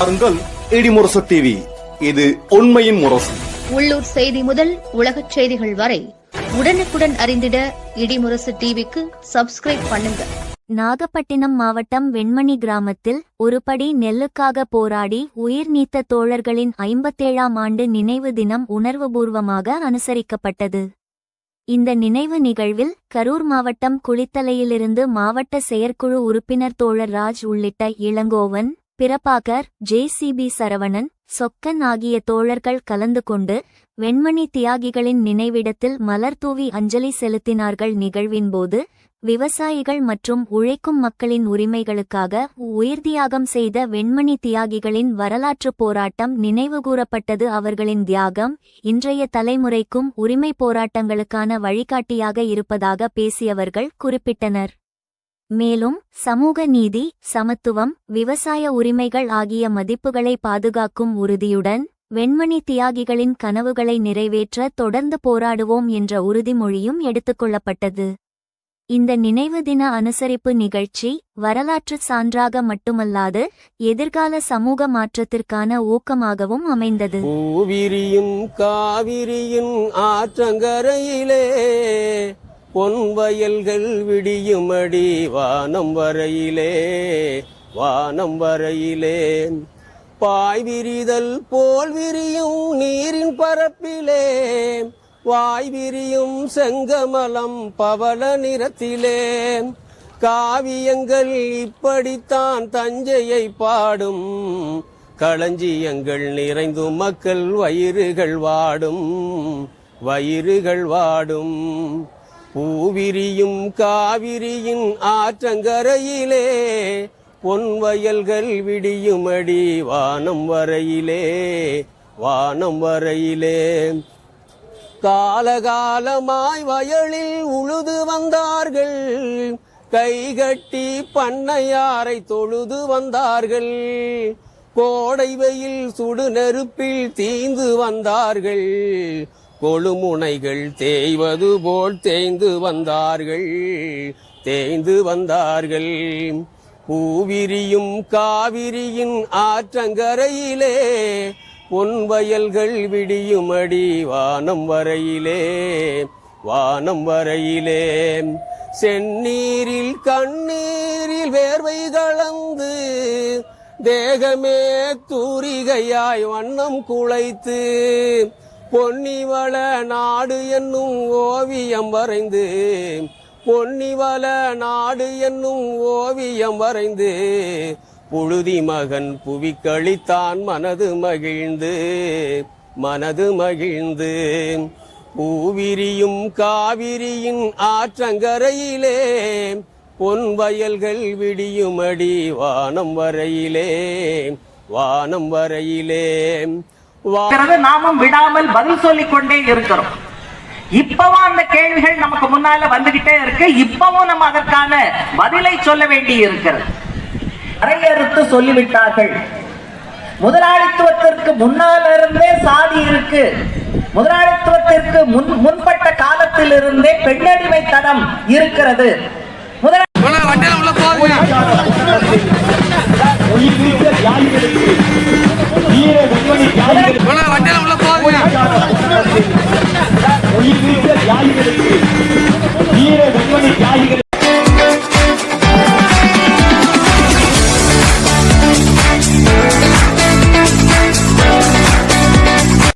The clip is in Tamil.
பாருங்கள் இடிமுரசு டிவி இது உண்மையின் முரசு. உள்ளூர் செய்தி முதல் உலகச் செய்திகள் வரை உடனுக்குடன் அறிந்திட இடிமுரசு டிவிக்கு சப்ஸ்கிரைப் பண்ணுங்க. நாகப்பட்டினம் மாவட்டம் வெண்மணி கிராமத்தில் ஒருபடி நெல்லுக்காக போராடி உயிர் நீத்த தோழர்களின் ஐம்பத்தேழாம் ஆண்டு நினைவு தினம் உணர்வுபூர்வமாக அனுசரிக்கப்பட்டது. இந்த நினைவு நிகழ்வில் கரூர் மாவட்டம் குளித்தலையிலிருந்து மாவட்ட செயற்குழு உறுப்பினர் தோழர் ராஜ் உள்ளிட்ட Ilangovan Prabhakar J C B Saravanan Chokkan ஆகிய தோழர்கள் கலந்து கொண்டு வெண்மணி தியாகிகளின் நினைவிடத்தில் மலர் தூவி அஞ்சலி செலுத்தினார்கள். நிகழ்வின்போது விவசாயிகள் மற்றும் உழைக்கும் மக்களின் உரிமைகளுக்காக உயிர்த்தியாகம் செய்த வெண்மணி தியாகிகளின் வரலாற்றுப் போராட்டம் நினைவுகூரப்பட்டது. அவர்களின் தியாகம் இன்றைய தலைமுறைக்கும் உரிமை போராட்டங்களுக்கான வழிகாட்டியாக இருப்பதாக பேசியவர்கள் குறிப்பிட்டனர். மேலும் சமூக நீதி சமத்துவம் விவசாய உரிமைகள் ஆகிய மதிப்புகளை பாதுகாக்கும் உறுதியுடன் வெண்மணி தியாகிகளின் கனவுகளை நிறைவேற்ற தொடர்ந்து போராடுவோம் என்ற உறுதிமொழியும் எடுத்துக்கொள்ளப்பட்டது இந்த நினைவு தின அனுசரிப்பு நிகழ்ச்சி வரலாற்று சான்றாக மட்டுமல்லாது எதிர்கால சமூக மாற்றத்திற்கான ஊக்கமாகவும் அமைந்தது. காவிரியின் ஆற்றங்கரையிலே பொன் வயல்கள் விடியுமடி வானம் வரையிலே வானம் வரையிலே. பாய் விரிதல் போல் விரியும் நீரின் பரப்பிலே வாய் விரியும் செங்கமலம் பவள நிறத்திலே. காவியங்கள் இப்படித்தான் தஞ்சையை பாடும் களஞ்சியங்கள் நிறைந்து மக்கள் வயிறுகள் வாடும் வயிறுகள் வாடும். பூவிரியும் காவிரியின் ஆற்றங்கரையிலே பொன் வயல்கள் விடியுமடி வானம் வரையிலே வானம் வரையிலே. காலகாலமாய் வயலில் உழுது வந்தார்கள் கைகட்டி பண்ணையாரை தொழுது வந்தார்கள். கோடை வெயில் சுடு நெருப்பில் தீந்து வந்தார்கள் கொழுமுனைகள் தேய்வது போல் தேய்ந்து வந்தார்கள். தேய்ந்து வந்தார்கள். பூவிரியும் காவிரியின் ஆற்றங்கரையிலே பொன்வயல்கள் விடியும் அடி வானம் வரையிலே வானம் வரையிலே. செந்நீரில் கண்ணீரில் வேர்வை கலந்து தேகமே தூரிகையாய் வண்ணம் குலைத்து பொன்னிவள நாடு என்னும் ஓவியம் வரைந்து பொன்னிவள நாடு என்னும் ஓவியம் வரைந்து புழுதி மகன் புவிக்களித்தான் மனது மகிழ்ந்து மனது மகிழ்ந்து பூவிரியும் காவிரியின் ஆற்றங்கரையிலே பொன் வயல்கள் விடியுமடி வானம் வரையிலே வானம் வரையிலே நாமும் விடாமல் பதில் சொல்லிக் கொண்டே இருக்கிறோம். இப்பவும் அந்த கேள்விகள் நமக்கு முன்னால வந்துகிட்டே இருக்கு. இப்பவும் நம்ம அதற்கான பதிலை சொல்ல வேண்டி இருக்கிறது. சொல்லிவிட்டார்கள். முதலாளித்துவத்திற்கு முன்னால இருந்தே சாதி இருக்கு. முதலாளித்துவத்திற்கு முன் முன்பட்ட காலத்திலிருந்தே பெண்ணடிமை தடம் இருக்கிறது.